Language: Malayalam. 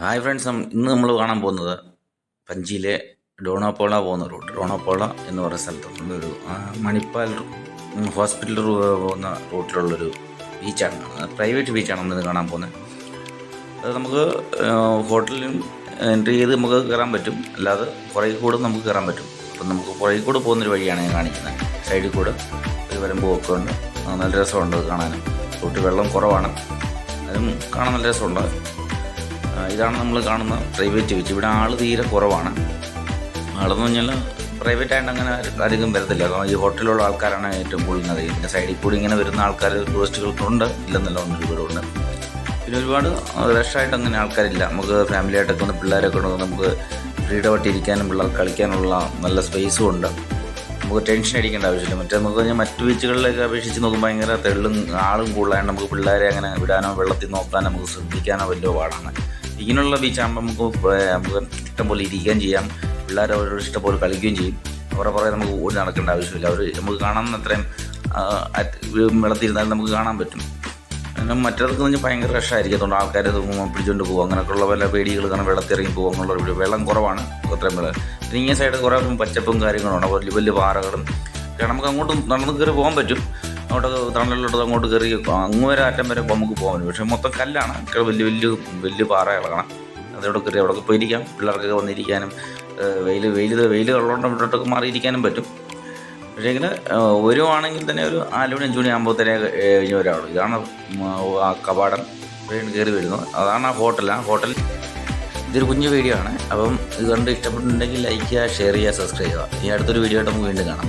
ഹായ് ഫ്രണ്ട്സ് ഇന്ന് നമ്മൾ കാണാൻ പോകുന്നത് പഞ്ചിയിലെ ഡോണോപോള പോകുന്ന റൂട്ട്. ഡോണോപോള എന്ന് പറയുന്ന സ്ഥലത്തുള്ള ഒരു മണിപ്പാൽ ഹോസ്പിറ്റൽ പോകുന്ന റൂട്ടിലുള്ളൊരു ബീച്ചാണ്. പ്രൈവറ്റ് ബീച്ചാണ് ഇന്ന് കാണാൻ പോകുന്നത്. അത് നമുക്ക് ഹോട്ടലിൽ എൻട്രി ചെയ്ത് നമുക്ക് കയറാൻ പറ്റും. അല്ലാതെ കുറേ കൂടെ നമുക്ക് കയറാൻ പറ്റും. അപ്പം നമുക്ക് കുറേ കൂടെ പോകുന്നൊരു വഴിയാണ് ഞാൻ കാണിക്കുന്നത് സൈഡിൽ കൂടെ ഒരു വരം ഒക്കെ ഉണ്ട് നല്ല രസമുണ്ട് കാണാൻ. റൂട്ട് വെള്ളം കുറവാണ്. അതും കാണാൻ നല്ല രസമുണ്ട്. ഇതാണ് നമ്മൾ കാണുന്ന പ്രൈവറ്റ് ബീച്ച് ഇവിടെ ആൾ തീരെ കുറവാണ്. ആളെന്ന് പറഞ്ഞാൽ പ്രൈവറ്റ് ആയിട്ട് അങ്ങനെ അധികം വരത്തില്ല. ഈ ഹോട്ടലിലുള്ള ആൾക്കാരാണ് ഏറ്റവും കൂടുതൽ ഇതിന്റെ സൈഡിൽ കൂടി ഇങ്ങനെ വരുന്ന ആൾക്കാർ ടൂറിസ്റ്റുകൾക്കുണ്ട് ഇല്ലെന്നല്ല ഉണ്ട്. ഒരുപാടുണ്ട് പിന്നെ ഒരുപാട് റഷായിട്ട് അങ്ങനെ ആൾക്കാരില്ല. നമുക്ക് ഫാമിലി ആയിട്ടൊക്കെ ഒന്ന് പിള്ളേരൊക്കെ ഉണ്ടെങ്കിൽ നമുക്ക് ഫ്രീഡം ആയിട്ട് ഇരിക്കാനും പിള്ളേർ കളിക്കാനുള്ള നല്ല സ്പേസും ഉണ്ട്. നമുക്ക് ടെൻഷൻ അടിക്കേണ്ട ആവശ്യമില്ല. മറ്റേ നമുക്ക് കഴിഞ്ഞാൽ മറ്റു ബീച്ചുകളിലൊക്കെ അപേക്ഷിച്ച് നോക്കുമ്പോൾ ഭയങ്കര തെള്ളും ആളും കൂടുതലായിട്ട് നമുക്ക് പിള്ളേരെ അങ്ങനെ വിടാനോ വെള്ളത്തിൽ നോക്കാനോ നമുക്ക് ശ്രദ്ധിക്കാനോ വലിയ പാടാണ്. ഇങ്ങനെയുള്ള ബീച്ചാകുമ്പോൾ നമുക്ക് നമുക്ക് ഇഷ്ടംപോലെ ഇരിക്കുകയും ചെയ്യാം. പിള്ളേർ അവരോട് ഇഷ്ടംപോലെ കളിക്കുകയും ചെയ്യും. അവരെ പുറകെ നമുക്ക് ഓടി നടക്കേണ്ട ആവശ്യമില്ല. അവർ നമുക്ക് കാണാൻ അത്രയും വെള്ളത്തിരുന്നാലും നമുക്ക് കാണാൻ പറ്റും. കാരണം മറ്റേതൊക്കെ പറഞ്ഞാൽ ഭയങ്കര റഷായിരിക്കും അതുകൊണ്ട് ആൾക്കാർ പിടിച്ചുകൊണ്ട് പോകും. അങ്ങനെയൊക്കെയുള്ള വല്ല പേടികൾ കാരണം വെള്ളത്തിറങ്ങി പോകും എന്നുള്ള വെള്ളം കുറവാണ് അത്രയും വെള്ളം. പിന്നെ ഇങ്ങനെ സൈഡ് കുറേ പച്ചപ്പും കാര്യങ്ങളുമാണ് വലിയ വലിയ പാറകളും. നമുക്ക് അങ്ങോട്ടും നടന്ന് കയറി പോകാൻ പറ്റും. അങ്ങോട്ട് തണലിലോട്ട് അങ്ങോട്ട് കയറി അങ്ങ് വരെ അറ്റം വരെ നമുക്ക് പോകാൻ പക്ഷേ മൊത്തം കല്ലാണ്. വലിയ വലിയ വലിയ പാറകളാണ് അതോടെ കയറി അവിടെ പോയിരിക്കാം. പിള്ളേർക്കൊക്കെ വന്നിരിക്കാനും വെയിൽ വെയിൽ വെയിൽ ഉള്ളതുകൊണ്ട് ഇവിടോട്ടൊക്കെ മാറിയിരിക്കാനും പറ്റും. പക്ഷേ ഇങ്ങനെ വരുവാണെങ്കിൽ തന്നെ ഒരു നാല് മണി അഞ്ച് മണി കഴിഞ്ഞ് വരാവുള്ളൂ ഇതാണ് ആ കവാടം. കയറി വരുന്നത് അതാണ് ആ ഹോട്ടൽ. ആ ഹോട്ടൽ ഇതൊരു കുഞ്ഞു വീഡിയോ ആണ്. അപ്പം ഇത് കണ്ട് ഇഷ്ടപ്പെട്ടിട്ടുണ്ടെങ്കിൽ ലൈക്ക് ചെയ്യുക ഷെയർ ചെയ്യുക സബ്സ്ക്രൈബ് ചെയ്യുക. ഈ അടുത്തൊരു വീഡിയോ ആയിട്ട് നമുക്ക് വീണ്ടും കാണാം.